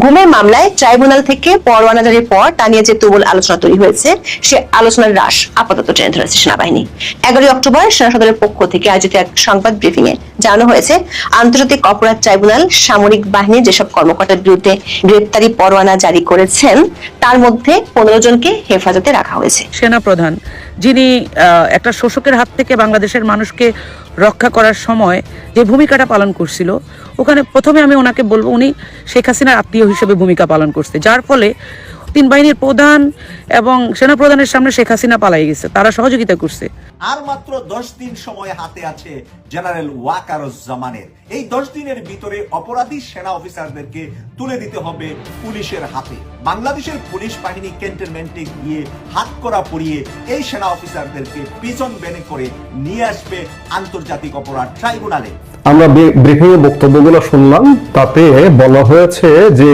গুমের মামলায় ট্রাইব্যুনাল থেকে পরোয়ানা জারির পর তা নিয়ে যে তুমুল আলোচনা তৈরি হয়েছে, সে আলোচনার হ্রাস আপাতত টেনে ধরেছে সেনাবাহিনী। এগারোই অক্টোবর সেনা সদরের পক্ষ থেকে আয়োজিত এক সংবাদ ব্রিফিং এ জানানো হয়েছে, আন্তর্জাতিক অপরাধ ট্রাইব্যুনাল সামরিক বাহিনীর যেসব কর্মকর্তার বিরুদ্ধে গ্রেপ্তারি পরোয়ানা জারি করেছেন, তার মধ্যে পনেরো জনকে হেফাজতে রাখা হয়েছে। সেনাপ্রধান যিনি একটা শোষকের হাত থেকে বাংলাদেশের মানুষকে রক্ষা করার সময় যে ভূমিকাটা পালন করছিল, ওখানে প্রথমে আমি ওনাকে বলব, উনি শেখ হাসিনার আত্মীয় হিসেবে ভূমিকা পালন করছে, যার ফলে তিন বাহিনীর প্রধান এবং সেনাপ্রধানের সামনে শেখ হাসিনা পালাই গেছে। তারা সহযোগিতা করছে। আর মাত্র দশ দিন সময় হাতে আছে জেনারেল ওয়াকারুজ্জামানের। এই দশ দিনের ভিতরে অপরাধী সেনা অফিসারদেরকে তুলে দিতে হবে পুলিশের হাতে। বাংলাদেশের পুলিশ বাহিনী ক্যান্টনমেন্টে গিয়ে হাত করা পরিয়ে এই সেনা অফিসারদেরকে পিছন বেনে করে নিয়ে আসবে আন্তর্জাতিক অপরাধ ট্রাইব্যুনালে। আমরা ব্রিফিং এ বক্তব্যগুলো শুনলাম তাতে বলা হয়েছে যে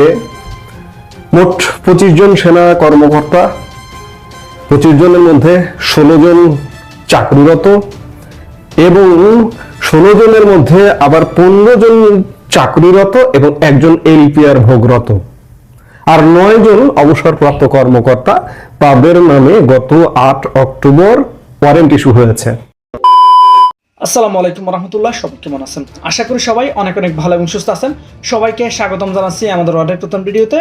মোট পঁচিশ জন সেনা কর্মকর্তা, পঁচিশ জনের মধ্যে ষোলো জন চাকরিরত এবং ষোলো জনের মধ্যে আবার পনেরো জন চাকরিরত এবং একজন এলপিআর ভোগরত। আর নয় জন অবসরপ্রাপ্ত কর্মকর্তা, তাদের নামে গত আট অক্টোবর ওয়ারেন্ট ইস্যু হয়েছে। আসসালামু আলাইকুম রহমতুল্লাহ, সবাই কেমন আছেন? আশা করি সবাই অনেক অনেক ভালো এবং সুস্থ আছেন। সবাইকে স্বাগতম জানাচ্ছি আমাদের অর্ডার প্রথম ভিডিওতে।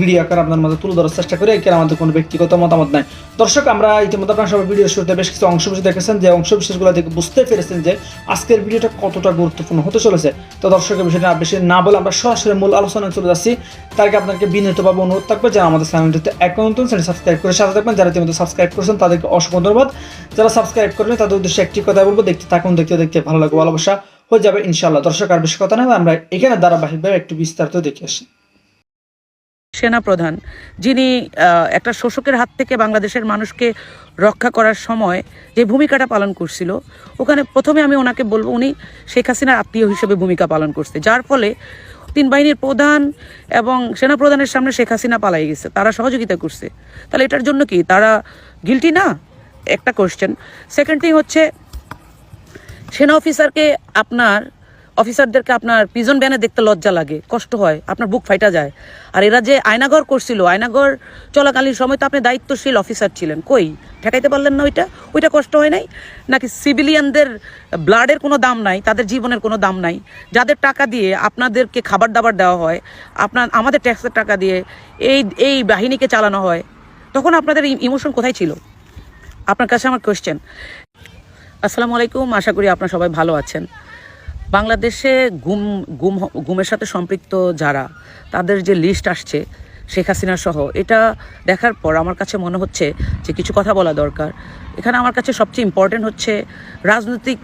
ভিডিও আকার আপনার মধ্যে তুলে ধরার চেষ্টা করি এখানে আমাদের কোনো ব্যক্তিগত মতামত নাই। দর্শক, আমরা ইতিমধ্যে আপনার সবাই ভিডিও শুরুতে বেশ কিছু অংশ বিশেষ দেখেছেন, যে অংশ বিশেষগুলো দেখে বুঝতে পেরেছেন যে আজকের ভিডিওটা কতটা গুরুত্বপূর্ণ হতে চলেছে। তো দর্শকের বিষয়টা বেশি না বলে আমরা সরাসরি মূল আলোচনায় চলে যাচ্ছি। তার আগে আপনাকে বিনীতভাবে অনুরোধ থাকবে, যারা আমাদের চ্যানেলটিতে এখন নতুন সাবস্ক্রাইব করে সাথে থাকবেন, যারা ইতিমধ্যে সাবস্ক্রাইব করেছেন, তাদেরকে অসংখ্য ধন্যবাদ। যারা সাবস্ক্রাইব করেন তাদের উদ্দেশ্যে একটি কথা বলব, দেখতে থাকুন, দেখতে দেখতে ভালো লাগবে, ভালোবাসা হয়ে যাবে, ইনশাআল্লাহ। দর্শক, আর বেশি কথা নয় আমরা এখানে ধারাবাহিকভাবে একটু বিস্তারিত দেখে আসি। সেনাপ্রধান, যিনি একটা শোষকের হাত থেকে বাংলাদেশের মানুষকে রক্ষা করার সময় যে ভূমিকাটা পালন করছিল, ওখানে প্রথমে আমি ওনাকে বলব, উনি শেখ হাসিনার আত্মীয় হিসেবে ভূমিকা পালন করছে, যার ফলে তিন বাহিনীর প্রধান এবং সেনাপ্রধানের সামনে শেখ হাসিনা পালাই গেছে, তারা সহযোগিতা করছে। তাহলে এটার জন্য কি, তারা গিলটি না? একটা কোশ্চেন সেকেন্ড থিং হচ্ছে, সেনা অফিসারকে আপনার অফিসারদেরকে আপনার প্রিজন ব্যানে দেখতে লজ্জা লাগে, কষ্ট হয়, আপনার বুক ফাইটা যায়। আর এরা যে আয়নাঘর করছিল, আয়নাঘর চলাকালীন সময় তো আপনি দায়িত্বশীল অফিসার ছিলেন। কই? ঠেকাইতে পারলেন না ওইটা? ওইটা কষ্ট হয় নাই? নাকি সিভিলিয়ানদের ব্লাডের কোনো দাম নাই, তাদের জীবনের কোনো দাম নাই? যাদের টাকা দিয়ে আপনাদেরকে খাবার দাবার দেওয়া হয়, আপনার, আমাদের ট্যাক্সের টাকা দিয়ে এই এই বাহিনীকে চালানো হয়, তখন আপনাদের ইমোশন কোথায় ছিল? আপনার কাছে আমার কোয়েশ্চেন আসসালামু আলাইকুম, আশা করি আপনারা সবাই ভালো আছেন। বাংলাদেশে গুম গুম, গুমের সাথে সম্পৃক্ত যারা, তাদের যে লিস্ট আসছে, শেখ হাসিনা সহ, এটা দেখার পর আমার কাছে মনে হচ্ছে যে কিছু কথা বলা দরকার। এখানে আমার কাছে সবচেয়ে ইম্পর্টেন্ট হচ্ছে রাজনৈতিক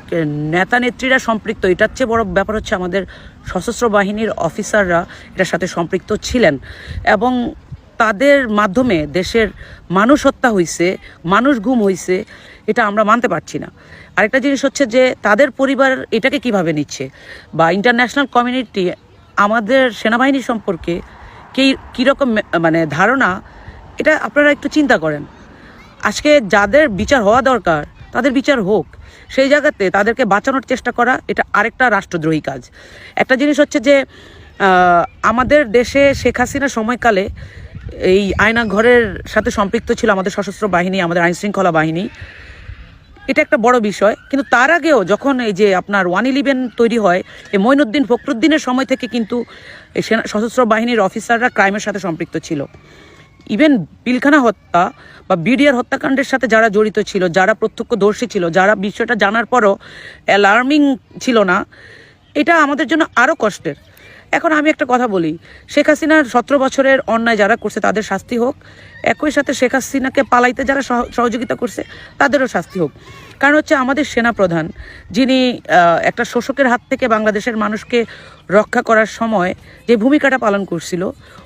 নেতা নেত্রীরা সম্পৃক্ত, এটার চেয়ে বড় ব্যাপার হচ্ছে আমাদের সশস্ত্র বাহিনীর অফিসাররা এটার সাথে সম্পৃক্ত ছিলেন। এবং তাদের মাধ্যমে দেশের মানুষ হত্যা হয়েছে মানুষ গুম হয়েছে এটা আমরা মানতে পারছি না। আরেকটা জিনিস হচ্ছে যে, তাদের পরিবার এটাকে কীভাবে নিচ্ছে? বা ইন্টারন্যাশনাল কমিউনিটি আমাদের সেনাবাহিনী সম্পর্কে কী, কীরকম মানে ধারণা? এটা আপনারা একটু চিন্তা করেন। আজকে যাদের বিচার হওয়া দরকার, তাদের বিচার হোক, সেই জায়গাতে তাদেরকে বাঁচানোর চেষ্টা করা, এটা আরেকটা রাষ্ট্রদ্রোহী কাজ। একটা জিনিস হচ্ছে যে আমাদের দেশে শেখ হাসিনা সময়কালে এই আয়না ঘরের সাথে সম্পৃক্ত ছিল আমাদের সশস্ত্র বাহিনী, আমাদের আইন শৃঙ্খলা বাহিনী। এটা একটা বড় বিষয়, কিন্তু তার আগেও যখন এই যে আপনার ওয়ান ইলেভেন তৈরি হয় এই মঈনুদ্দিন ফখরুদ্দিনের সময় থেকে কিন্তু এই সেনা, সশস্ত্র বাহিনীর অফিসাররা ক্রাইমের সাথে সম্পৃক্ত ছিল। ইভেন পিলখানা হত্যা বা বিডিআর হত্যাকাণ্ডের সাথে যারা জড়িত ছিল, যারা প্রত্যক্ষদর্শী ছিল, যারা বিষয়টা জানার পরও অ্যালার্মিং ছিল না, এটা আমাদের জন্য আরও কষ্টের। এখন আমি একটা কথা বলি। শেখ হাসিনার সতেরো বছরের অন্যায় যারা করছে, তাদের শাস্তি হোক। একই সাথে শেখ হাসিনাকে পালাইতে যারা সহযোগিতা করছে, তাদেরও শাস্তি হোক। কারণ হচ্ছে আমাদের সেনাপ্রধান, যিনি একটা শোষকের হাত থেকে বাংলাদেশের মানুষকে রক্ষা করার সময় যে ভূমিকাটা পালন করছিল,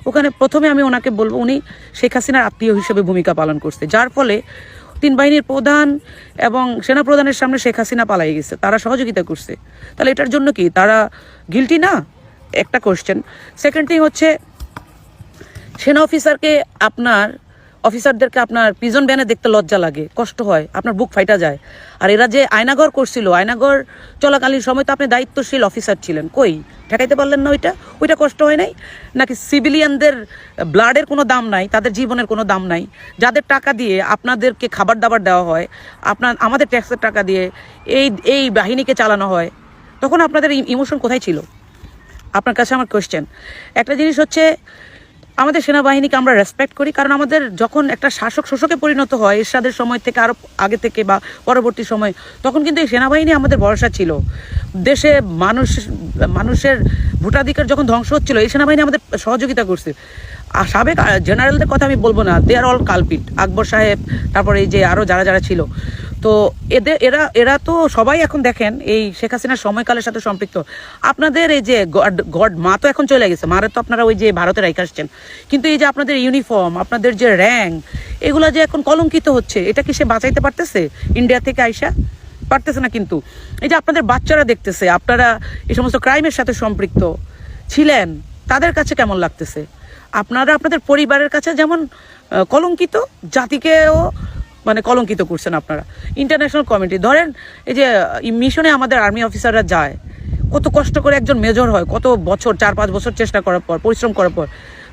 ওখানে প্রথমে আমি ওনাকে বলব, উনি শেখ হাসিনার আত্মীয় হিসেবে ভূমিকা পালন করছে। যার ফলে তিন বাহিনীর প্রধান এবং সেনা প্রধানের সামনে শেখ হাসিনা পালাই গেছে, তারা সহযোগিতা করছে। তাহলে এটার জন্য কি, তারা গিলটি না? একটা কোশ্চেন সেকেন্ড থিং হচ্ছে, সেনা অফিসারকে আপনার অফিসারদেরকে আপনার পিজন ব্যানে দেখতে লজ্জা লাগে, কষ্ট হয়, আপনার বুক ফাইটা যায়। আর এরা যে আয়নাগর করছিল, আয়নাগর চলাকালীন সময় তো আপনি দায়িত্বশীল অফিসার ছিলেন। কই? ঠেকাইতে পারলেন না ওইটা? ওইটা কষ্ট হয় নাই? নাকি সিভিলিয়ানদের ব্লাডের কোনো দাম নাই, তাদের জীবনের কোনো দাম নাই? যাদের টাকা দিয়ে আপনাদেরকে খাবার দাবার দেওয়া হয়, আপনার, আমাদের ট্যাক্সের টাকা দিয়ে এই এই বাহিনীকে চালানো হয়, তখন আপনাদের ইমোশন কোথায় ছিল? আপনার কাছে আমার কোয়েশ্চেন একটা জিনিস হচ্ছে, আমাদের সেনাবাহিনীকে আমরা রেসপেক্ট করি, কারণ আমাদের যখন একটা শাসক শোষকে পরিণত হয়, এরশাদের সময় থেকে আরও আগে থেকে বা পরবর্তী সময়, তখন কিন্তু এই সেনাবাহিনী আমাদের ভরসা ছিল। দেশে মানুষ, মানুষের ভোটাধিকার যখন ধ্বংস হচ্ছিল, এই সেনাবাহিনী আমাদের সহযোগিতা করছে। আর সাবেক জেনারেলদের কথা আমি বলব না দে আর অল কালপিট আকবর সাহেব, তারপরে এই যে আরও যারা যারা ছিল। তো এদের এরা এরা তো সবাই এখন দেখেন, এই শেখ হাসিনার সময়কালের সাথে সম্পৃক্ত। আপনাদের এই যে গড গড মা তো এখন চলে গেছে, মারে তো আপনারা ওই যে ভারতে রাইখে আসছেন। কিন্তু এই যে আপনাদের ইউনিফর্ম, আপনাদের যে র্যাঙ্ক, এগুলো যে এখন কলঙ্কিত হচ্ছে, এটা কি সে বাঁচাইতে পারতেছে ইন্ডিয়া থেকে আইসা? পারতেছে না কিন্তু। এই যে আপনাদের বাচ্চারা দেখতেছে, আপনারা এই সমস্ত ক্রাইমের সাথে সম্পৃক্ত ছিলেন, তাদের কাছে কেমন লাগতেছে? আপনারা আপনাদের পরিবারের কাছে যেমন কলঙ্কিত, জাতিকেও মানে কলঙ্কিত করছেন আপনারা। ইন্টারন্যাশনাল কমিটি ধরেন এই যে মিশনে আমাদের আর্মি অফিসাররা যায়, কত কষ্ট করে একজন মেজর হয়, কত বছর, চার, পাঁচ বছর চেষ্টা করার পর, পরিশ্রম করার পর,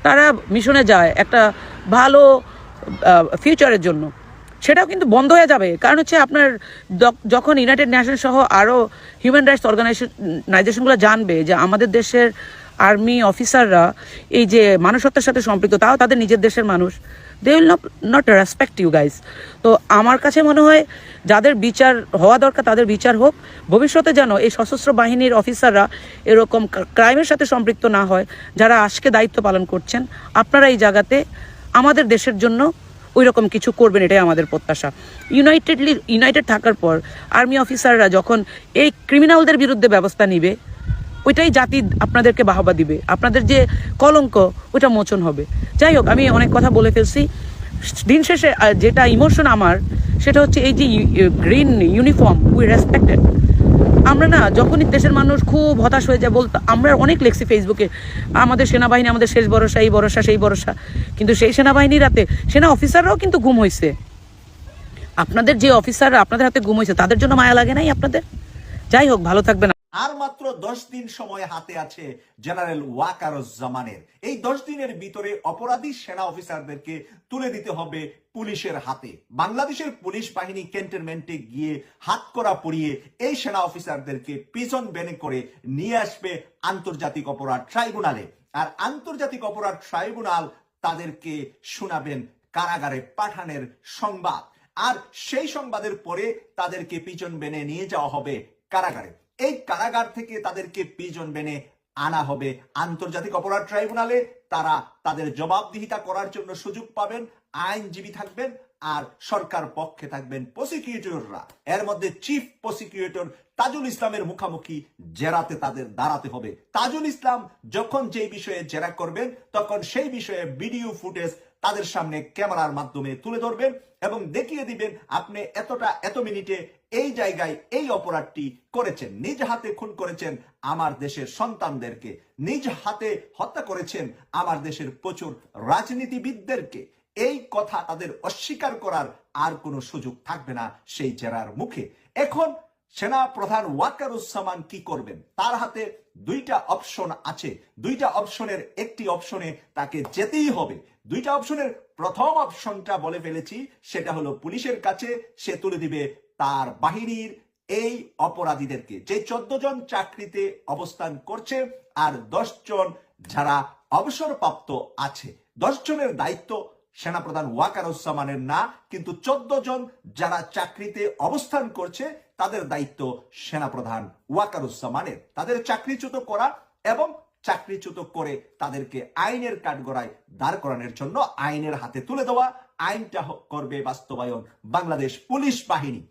তারা মিশনে যায় একটা ভালো ফিউচারের জন্য। সেটাও কিন্তু বন্ধ হয়ে যাবে। কারণ হচ্ছে আপনার যখন ইউনাইটেড নেশন সহ আরও হিউম্যান রাইটস অর্গানাইজেশনগুলো জানবে যে আমাদের দেশের আর্মি অফিসাররা এই যে মানুষত্বের সাথে সম্পৃক্ত, তাও তাদের নিজের দেশের মানুষ। They will not not respect you guys তো আমার কাছে মনে হয় যাদের বিচার হওয়া দরকার, তাদের বিচার হোক। ভবিষ্যতে যেন এই সশস্ত্র বাহিনীর অফিসাররা এরকম ক্রাইমের সাথে সম্পৃক্ত না হয়, যারা আজকে দায়িত্ব পালন করছেন, আপনারা এই জায়গাতে আমাদের দেশের জন্য ওই রকম কিছু করবেন, এটাই আমাদের প্রত্যাশা। ইউনাইটেডলি ইউনাইটেড থাকার পর আর্মি অফিসাররা যখন এই ক্রিমিনালদের বিরুদ্ধে ব্যবস্থা নিবে ওইটাই জাতি আপনাদেরকে বাহবা দিবে। আপনাদের যে কলঙ্ক ওটা মোচন হবে। যাই হোক, আমি অনেক কথা বলে ফেলছি। দিন শেষে যেটা ইমোশন আমার, সেটা হচ্ছে এই যে গ্রিন ইউনিফর্ম, উই রেসপেক্টেড। আমরা না, যখনই দেশের মানুষ খুব হতাশ হয়ে যায়, বলতো, আমরা অনেক লেখছি ফেসবুকে, আমাদের সেনাবাহিনী, আমাদের শেষ ভরসা, এই ভরসা, সেই ভরসা। কিন্তু সেই সেনাবাহিনী রাতে সেনা অফিসাররাও কিন্তু গুম হয়েছে আপনাদের যে অফিসাররা আপনাদের হাতে গুম হয়েছে তাদের জন্য মায়া লাগে নাই আপনাদের? যাই হোক, ভালো থাকবেন। আর মাত্র দশ দিন সময় হাতে আছে জেনারেল ওয়াকারুজ্জামানের। এই দশ দিনের ভিতরে অপরাধী সেনা অফিসারদেরকে তুলে দিতে হবে পুলিশের হাতে। বাংলাদেশের পুলিশ বাহিনী ক্যান্টনমেন্টে গিয়ে হাত করা পরিয়ে এই সেনা অফিসারদেরকে পিছন বেনে করে নিয়ে আসবে আন্তর্জাতিক অপরাধ ট্রাইব্যুনালে। আর আন্তর্জাতিক অপরাধ ট্রাইব্যুনাল তাদেরকে শোনাবেন কারাগারে পাঠানের সংবাদ। আর সেই সংবাদের পরে তাদেরকে পিছন বেনে নিয়ে যাওয়া হবে কারাগারে। এই কারাগার থেকে তাদেরকে পিজন বেনে আনা হবে। আন্তর্জাতিক অপরাধ ট্রাইব্যুনালে তারা তাদের জবাবদিহিতা করার জন্য সুযোগ পাবেন, আইনজীবী থাকবেন আর সরকার পক্ষে থাকবেন প্রসিকিউটররা। এর মধ্যে চিফ প্রসিকিউটর তাজুল ইসলামের মুখামুখি জেরাতে তাদের দাঁড়াতে হবে। তাজুল ইসলাম যখন যেই বিষয়ে জেরা করবেন, তখন সেই বিষয়ে ভিডিও ফুটেজ তাদের সামনে ক্যামেরার মাধ্যমে তুলে ধরবেন এবং দেখিয়ে দিবেন, আপনি এতটা, এত মিনিটে এই জায়গায় এই অপরাধটি করেছেন। নিজ হাতে খুন করেছেন আমার দেশের সন্তানদেরকে। নিজ হাতে হত্যা করেছেন আমার দেশের প্রচুর রাজনীতিবিদদেরকে। এই কথা তাদের অস্বীকার করার আর কোনো সুযোগ থাকবে না সেই জেরার মুখে। এখন সেনা প্রধান ওয়াকার ওয়াকারুজ্জামান কি করবেন? তার হাতে দুইটা অপশন আছে। দুইটা অপশনের একটি অপশনে তাকে যেতেই হবে। দুইটা অপশনের প্রথম অপশনটা বলে ফেলেছি, সেটা হলো পুলিশের কাছে। সে তুলে দিবে তার বাহিনীর এই অপরাধীদেরকে। যে চোদ্দ জন চাকরিতে অবস্থান করছে আর দশ জন যারা অবসরপ্রাপ্ত আছে। দশ জনের দায়িত্ব সেনাপ্রধান ওয়াকারুজ্জামানের না, কিন্তু চোদ্দ জন যারা চাকরিতে অবস্থান করছে, তাদের দায়িত্ব সেনাপ্রধান ওয়াকারুজ্জামানের। তাদের চাকরিচ্যুত করা এবং চাকরিচ্যুত করে তাদেরকে আইনের কাঠগড়ায় দাঁড় করানোর জন্য আইনের হাতে তুলে দেওয়া। আইনটা করবে বাস্তবায়ন বাংলাদেশ পুলিশ বাহিনী।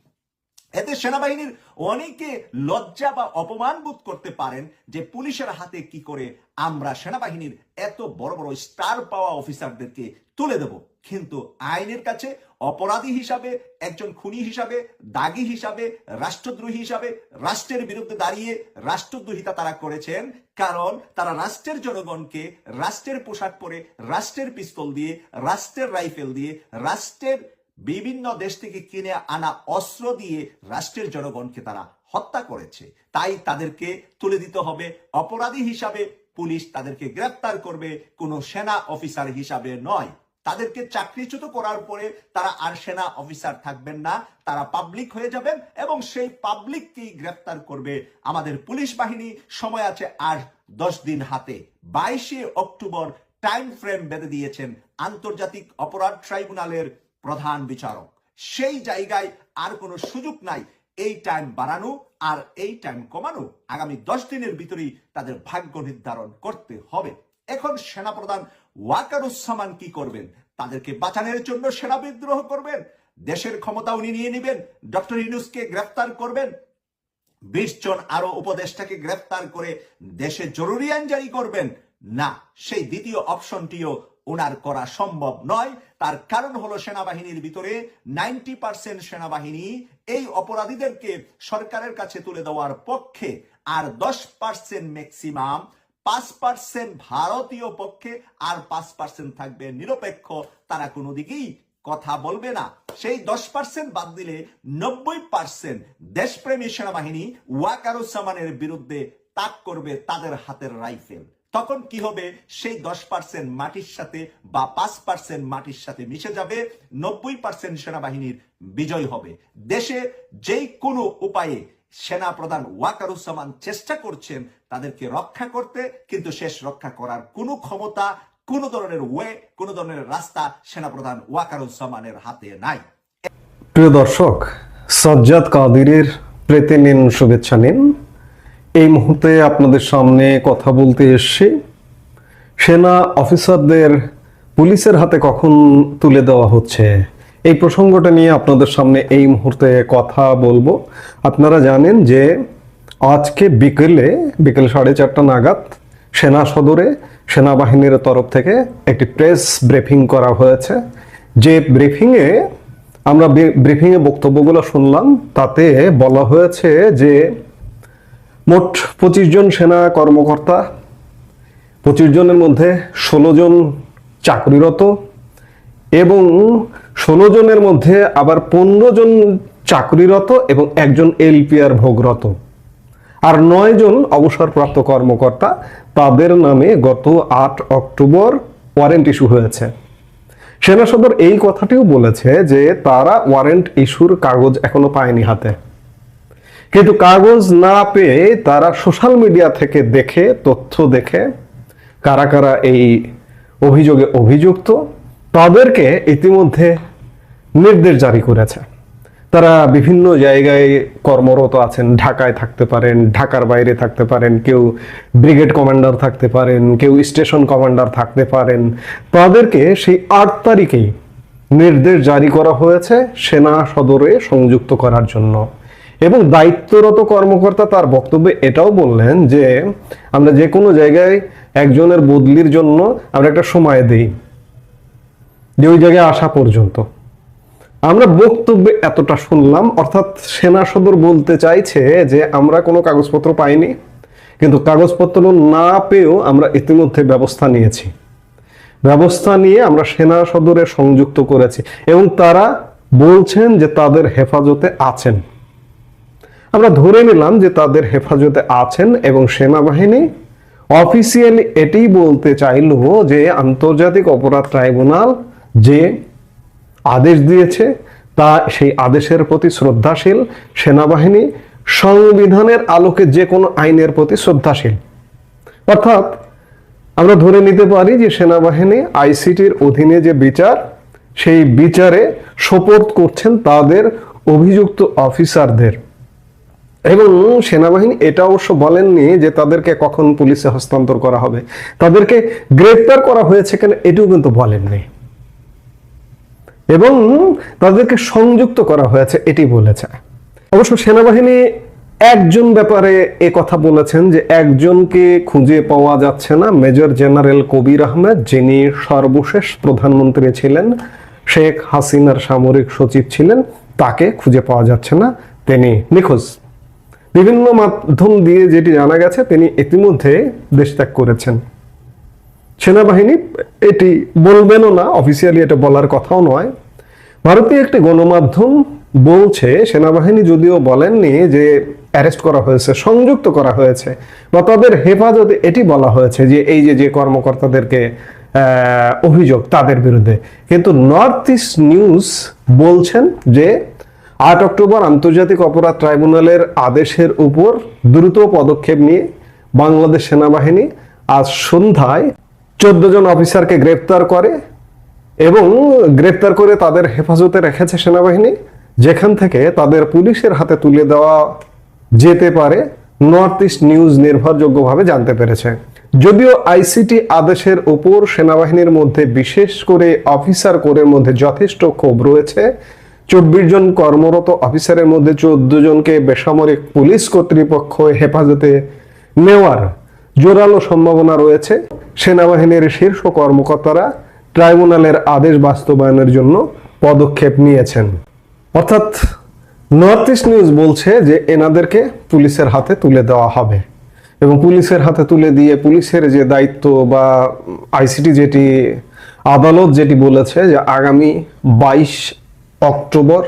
এতে সেনাবাহিনীর অনেকে লজ্জা বা অপমান বোধ করতে পারেন যে পুলিশের হাতে কি করে আমরা সেনাবাহিনীর এত বড় বড় স্টার পাওয়া অফিসারদেরকে তুলে দেব। কিন্তু আইনের কাছে অপরাধী হিসাবে, একজন খুনি হিসাবে, দাগী হিসাবে, রাষ্ট্রদ্রোহী হিসাবে রাষ্ট্রের বিরুদ্ধে দাঁড়িয়ে রাষ্ট্রদ্রোহিতা তারা করেছেন। কারণ তারা রাষ্ট্রের জনগণকে রাষ্ট্রের পোশাক পরে রাষ্ট্রের পিস্তল দিয়ে, রাষ্ট্রের রাইফেল দিয়ে, রাষ্ট্রের বিভিন্ন দেশ থেকে কিনে আনা অস্ত্র দিয়ে রাষ্ট্রের জনগণকে তারা হত্যা করেছে। তাই তাদেরকে তুলে দিতে হবে। অপরাধী হিসাবে পুলিশ তাদেরকে গ্রেফতার করবে। কোনো সেনা অফিসার হিসাবে নয়। তাদেরকে চাকরিচ্যুত করার পরে তারা আর সেনা অফিসার থাকবেন না। তারা পাবলিক হয়ে যাবেন এবং সেই পাবলিককেই গ্রেফতার করবে আমাদের পুলিশ বাহিনী। সময় আছে আর দশ দিন হাতে। বাইশে অক্টোবর টাইম ফ্রেম বেঁধে দিয়েছেন আন্তর্জাতিক অপরাধ ট্রাইব্যুনালের প্রধান বিচারক। সেই জায়গায় আর কোনো সুযোগ নাই। এই টাইম বাড়ানো আর এই টাইম কমানো আগামী দশ দিনের ভিতরেই তাদের ভাগ্য নির্ধারণ করতে হবে। এখন সেনাপ্রধান ওয়াকারুজ্জামান কি করবেন? তাদেরকে বাঁচানোর জন্য সেনা বিদ্রোহ করবেন? দেশের ক্ষমতা উনি নিয়ে নেবেন? ডক্টর ইউনুসকে গ্রেফতার করবেন? বিশ জন আরও উপদেষ্টাকে গ্রেফতার করে দেশে জরুরি আইন জারি করবেন? না, সেই দ্বিতীয় অপশনটিও ওনার করা সম্ভব নয়। তার কারণ হলো সেনাবাহিনীর ভিতরে নাইনটি পার্সেন্ট সেনাবাহিনী এই অপরাধীদেরকে সরকারের কাছে তুলে দেওয়ার পক্ষে আর দশ পার্সেন্ট ম্যাক্সিমাম পাঁচ পার্সেন্ট ভারতীয় পক্ষে আর পাঁচ পার্সেন্ট থাকবে নিরপেক্ষ। তারা কোনো দিকেই কথা বলবে না। সেই দশ পার্সেন্ট বাদ দিলে নব্বই পার্সেন্ট দেশপ্রেমী সেনাবাহিনী ওয়াকারুজ্জামানের বিরুদ্ধে তাক করবে তাদের হাতের রাইফেল। তখন কি হবে? সেই দশ পার্সেন্ট মাটির সাথে বা পাঁচ পার্সেন্ট মাটির সাথে মিশে যাবে। নব্বই পার্সেন্ট সেনাবাহিনীর বিজয় হবে। দেশে যেই কোনো উপায়ে সেনা প্রধান ওয়াকারুজ্জামান চেষ্টা করছেন তাদেরকে রক্ষা করতে, কিন্তু শেষ রক্ষা করার কোনো ক্ষমতা কোনো ধরনের ওয়ে, কোনো ধরনের রাস্তা সেনা সেনাপ্রধান ওয়াকারুজ্জামানের হাতে নাই। প্রিয় দর্শক, সজ্জাদ কাদিরের প্রেতে নিন, শুভেচ্ছা নিন। এই মুহূর্তে আপনাদের সামনে কথা বলতে এসছি। সেনা অফিসারদের পুলিশের হাতে কখন তুলে দেওয়া হচ্ছে, এই প্রসঙ্গটা নিয়ে আপনাদের সামনে এই মুহূর্তে কথা বলব। আপনারা জানেন যে আজকে বিকেলে, বিকেল সাড়ে চারটা নাগাদ সেনা সদরে সেনাবাহিনীর তরফ থেকে একটি প্রেস ব্রিফিং করা হয়েছে। যে ব্রিফিংয়ে আমরা ব্রিফিংয়ে বক্তব্যগুলো শুনলাম, তাতে বলা হয়েছে যে মোট পঁচিশ জন সেনা কর্মকর্তা, পঁচিশ জনের মধ্যে ষোলো জন চাকরিরত এবং ষোলো জনের মধ্যে আবার পনেরো জন চাকরিরত এবং একজন এলপিআর ভোগরত। আর নয় জন অবসরপ্রাপ্ত কর্মকর্তা, তাদের নামে গত আট অক্টোবর ওয়ারেন্ট ইস্যু হয়েছে। সেনা সদর এই কথাটিও বলেছে যে তারা ওয়ারেন্ট ইস্যুর কাগজ এখনও পায়নি হাতে। কিন্তু কাগজ না পেয়ে তারা সোশ্যাল মিডিয়া থেকে দেখে, তথ্য দেখে কারা কারা এই অভিযোগে অভিযুক্ত, তাদেরকে ইতিমধ্যে নির্দেশ জারি করেছে। তারা বিভিন্ন জায়গায় কর্মরত আছেন, ঢাকায় থাকতে পারেন, ঢাকার বাইরে থাকতে পারেন, কেউ ব্রিগেড কমান্ডার থাকতে পারেন, কেউ স্টেশন কমান্ডার থাকতে পারেন। তাদেরকে সেই আট তারিখেই নির্দেশ জারি করা হয়েছে সেনা সদরে সংযুক্ত করার জন্য। এবং দায়িত্বরত কর্মকর্তা তার বক্তব্যে এটাও বললেন যে, আমরা যে কোনো জায়গায় একজনের বদলির জন্য আমরা একটা সময় দিই। যে ওই জায়গায় আসা পর্যন্ত। আমরা বক্তব্যে এতটা শুনলাম, অর্থাৎ সেনা সদর বলতে চাইছে যে, আমরা কোনো কাগজপত্র পাইনি, কিন্তু কাগজপত্র না পেয়েও আমরা ইতিমধ্যে ব্যবস্থা নিয়েছি। ব্যবস্থা নিয়ে আমরা সেনা সদরে সংযুক্ত করেছি এবং তারা বলছেন যে তাদের হেফাজতে আছেন। আমরা ধরে নিলাম যে তাদের হেফাজতে আছেন এবং সেনাবাহিনী। অফিসিয়ালি এটাই বলতে চাইল যে আন্তর্জাতিক অপরাধ ট্রাইব্যুনাল যে আদেশ দিয়েছে, তা সেই আদেশের প্রতি শ্রদ্ধাশীল সেনাবাহিনী, সংবিধানের আলোকে যে কোনো আইনের প্রতি শ্রদ্ধাশীল। অর্থাৎ আমরা ধরে নিতে পারি যে সেনাবাহিনী আইসিটির অধীনে যে বিচার, সেই বিচারে সোপর্দ করছেন তাদের অভিযুক্ত অফিসারদের। এবং সেনাবাহিনী এটা অবশ্য বলেননি যে তাদেরকে কখন পুলিশে হস্তান্তর করা হবে। তাদেরকে গ্রেপ্তার করা হয়েছে কেন এটিও কিন্তু বলেননি। এবং তাদেরকে সংযুক্ত করা হয়েছে, এটি বলেছে। অবশ্য সেনাবাহিনী একজন ব্যাপারে এ কথা বলেছেন যে একজনকে খুঁজে পাওয়া যাচ্ছে না। মেজর জেনারেল কবির আহমেদ, যিনি সর্বশেষ প্রধানমন্ত্রী ছিলেন, শেখ হাসিনার সামরিক সচিব ছিলেন, তাকে খুঁজে পাওয়া যাচ্ছে না। তিনি নিখোঁজ। বিভিন্ন মাধ্যম দিয়ে যেটি জানা গেছে, তিনি ইতিমধ্যে দেশ ত্যাগ করেছেন। সেনাবাহিনী এটি বলবেনও না অফিসিয়ালি এটা বলার কথাও নয়। ভারতীয় একটি গণমাধ্যম বলছে, সেনাবাহিনী যদিও বলেননি যে অ্যারেস্ট করা হয়েছে, সংযুক্ত করা হয়েছে, বা তাদের হেফাজতে এটি বলা হয়েছে যে এই যে যে কর্মকর্তাদেরকে অভিযোগ তাদের বিরুদ্ধে। কিন্তু নর্থ ইস্ট নিউজ বলছেন যে আট অক্টোবর আন্তর্জাতিক অপরাধ ট্রাইব্যুনালের আদেশের উপর দ্রুত পদক্ষেপ নিয়ে বাংলাদেশ সেনাবাহিনী আজ সন্ধ্যায় চোদ্দ জন অফিসারকে গ্রেপ্তার করে এবং গ্রেপ্তার করে তাদের হেফাজতে রেখেছে সেনাবাহিনী, যেখান থেকে তাদের পুলিশের হাতে তুলে দেওয়া যেতে পারে নর্থ ইস্ট নিউজ নির্ভরযোগ্যভাবে জানতে পেরেছে। যদিও আইসিটি আদেশের উপর সেনাবাহিনীর মধ্যে বিশেষ করে অফিসার কোরের মধ্যে যথেষ্ট ক্ষোভ রয়েছে চব্বিশ জন কর্মরত অফিসারের মধ্যে চোদ্দ জনকে বেসামরিক পুলিশ কর্তৃপক্ষ হেফাজতে নেওয়ার জোরালো সম্ভাবনা রয়েছে। সেনাবাহিনীর শীর্ষ কর্মকর্তারা ট্রাইব্যুনালের আদেশ বাস্তবায়নের জন্য পদক্ষেপ নিয়েছেন। অর্থাৎ নর্থ ইস্ট নিউজ বলছে যে এনাদেরকে পুলিশের হাতে তুলে দেওয়া হবে এবং পুলিশের হাতে তুলে দিয়ে পুলিশের যে দায়িত্ব বা আইসিটি যেটি আদালত যেটি বলেছে যে আগামী বাইশ অক্টোবর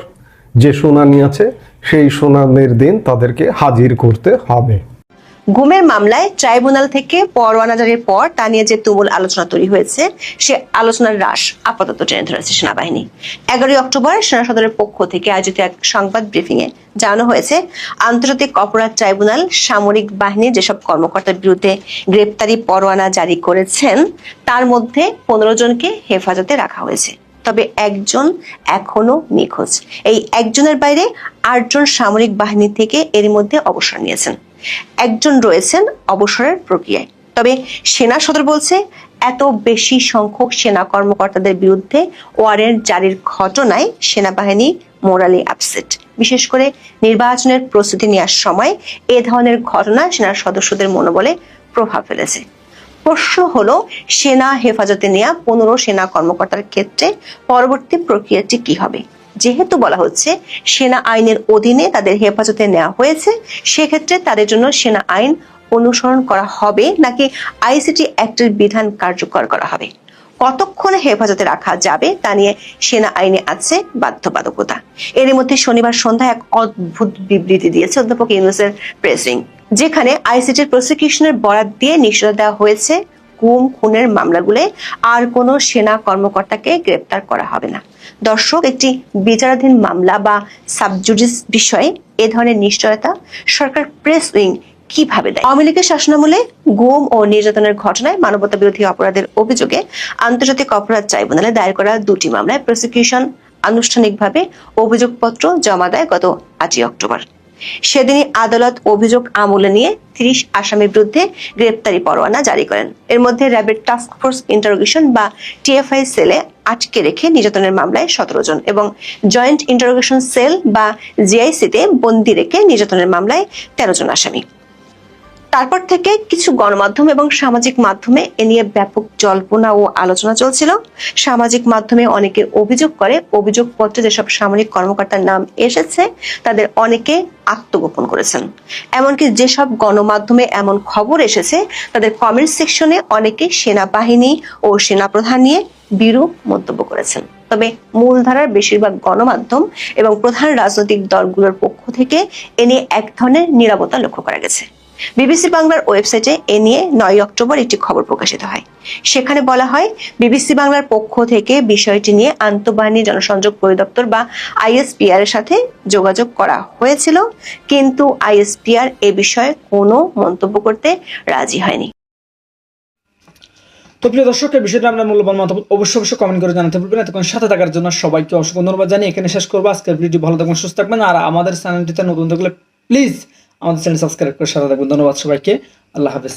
যে শুনানি আছে, সেই শুনানির দিন তাদেরকে হাজির করতে হবে। গুমের মামলায় ট্রাইব্যুনাল থেকে পরোয়ানা জারির পর তা নিয়ে যে তুমুল আলোচনা তৈরি হয়েছে, সে আলোচনার হ্রাস আপাতত টেনে ধরেছে সেনাবাহিনী। এগারোই অক্টোবর সেনা সদরের পক্ষ থেকে আয়োজিত এক সংবাদ ব্রিফিং এ জানানো হয়েছে, আন্তর্জাতিক অপরাধ ট্রাইব্যুনাল সামরিক বাহিনীর যেসব কর্মকর্তার বিরুদ্ধে গ্রেপ্তারি পরোয়ানা জারি করেছেন, তার মধ্যে পনেরো জনকে হেফাজতে রাখা হয়েছে। তবে একজন এখনও নিখোঁজ। এই একজনের বাইরে আটজন সামরিক বাহিনী থেকে এর মধ্যে অবসর নিয়েছেন। একজন রয়েছেন অবসরের প্রক্রিয়ায়। তবে সেনা সদর বলছে, এত বেশি সংখ্যক সেনা কর্মকর্তাদের বিরুদ্ধে ওয়ারেন্ট জারির ঘটনায় সেনাবাহিনী মোরালি আপসেট বিশেষ করে নির্বাচনের প্রস্তুতি নেওয়ার সময় এ ধরনের ঘটনা সেনার সদস্যদের মনোবলে প্রভাব ফেলেছে। প্রশ্ন হলো, সেনা হেফাজতে নেওয়া পনেরো সেনা কর্মকর্তার ক্ষেত্রে পরবর্তী প্রক্রিয়াটি কি হবে? যেহেতু বলা হচ্ছে, সেনা আইনের অধীনে তাদের হেফাজতে নেওয়া হয়েছে, সেক্ষেত্রে তাদের জন্য সেনা আইন অনুসরণ করা হবে নাকি আইসিটি অ্যাক্টের বিধান কার্যকর করা হবে? কতক্ষণে হেফাজতে রাখা যাবে তা নিয়ে সেনা আইনে আছে বাধ্যবাধকতা। এর মধ্যে শনিবার সন্ধ্যায় এক অদ্ভুত বিবৃতি দিয়েছে অধ্যাপক ইউনুসের প্রেসিং যেখানে আইসিটির প্রসিকিউশনের বরাদ দিয়ে নিশ্চয়তা দেওয়া হয়েছে, গুম, খুনের মামলাগুলো আর কোনো সেনা কর্মকর্তাকে গ্রেপ্তার করা হবে না। দর্শক, একটি বিচারাধীন মামলা বা সাবজুডিস বিষয়ে এ ধরনের নিশ্চয়তা সরকার প্রেস উইং কীভাবে দেয়? আওয়ামী লীগের শাসনামলে গুম ও নির্যাতনের ঘটনায় মানবতা বিরোধী অপরাধের অভিযোগে আন্তর্জাতিক অপরাধ ট্রাইব্যুনালে দায়ের করা দুটি মামলায় প্রসিকিউশন আনুষ্ঠানিকভাবে অভিযোগপত্র জমা দেয় গত আটই অক্টোবর। সেদিনই আদালত অভিযোগ আমলে নিয়ে তিরিশ আসামির বিরুদ্ধে গ্রেপ্তারি পরোয়ানা জারি করেন। এর মধ্যে র্যাবের টাস্ক ফোর্স ইন্টারোগেশন বা টিএফআই সেলে আটকে রেখে নির্যাতনের মামলায় সতেরো জন এবং জয়েন্ট ইন্টারোগেশন সেল বা জিআইসিতে বন্দি রেখে নির্যাতনের মামলায় তেরো জন আসামি। তারপর থেকে কিছু গণমাধ্যম এবং সামাজিক মাধ্যমে এ নিয়ে ব্যাপক জল্পনা ও আলোচনা চলছিল। সামাজিক মাধ্যমে অনেকে অভিযোগ করে, অভিযোগপত্রে যেসব সামরিক কর্মকর্তার নাম এসেছে, তাদের অনেকে আত্মগোপন করেছেন। এমনকি যেসব গণমাধ্যমে এমন খবর এসেছে, তাদের কমেন্ট সেকশনে অনেকে সেনাবাহিনী ও সেনাপ্রধান নিয়ে বিরূপ মন্তব্য করেছেন। তবে মূলধারার বেশিরভাগ গণমাধ্যম এবং প্রধান রাজনৈতিক দলগুলোর পক্ষ থেকে এ নিয়ে এক ধরনের নিরাপত্তা লক্ষ্য করা গেছে। বিবিসি বাংলার ওয়েবসাইটে এ নিয়ে নয় অক্টোবর একটি খবর প্রকাশিত হয়। সেখানে বলা হয়, বিবিসি বাংলার পক্ষ থেকে বিষয়টি নিয়ে আন্তঃবাহিনী জনসংযোগ পরিদপ্তর বা আইএসপিআর এর সাথে যোগাযোগ করা হয়েছিল, কিন্তু আইএসপিআর এ বিষয়ে কোনো মন্তব্য করতে রাজি হয়নি। তো প্রিয় দর্শক এই বিষয়টা আপনার মূল্যবান মতামত অবশ্যই অবশ্যই কমেন্ট করে জানাতে ভুলবেন তখন সাথে থাকার জন্য সবাইকে অসংখ্য ধন্যবাদ জানিয়ে এখানে শেষ করব। আজকের ভিডিও ভালো থাকবেন সুস্থ থাকবেন, আর আমাদের চ্যানেলটিতে নতুন থাকলে প্লিজ আমাদের চ্যানেল সাবস্ক্রাইব করে সাথে থাকবেন ধন্যবাদ সবাইকে। আল্লাহ হাফেজ।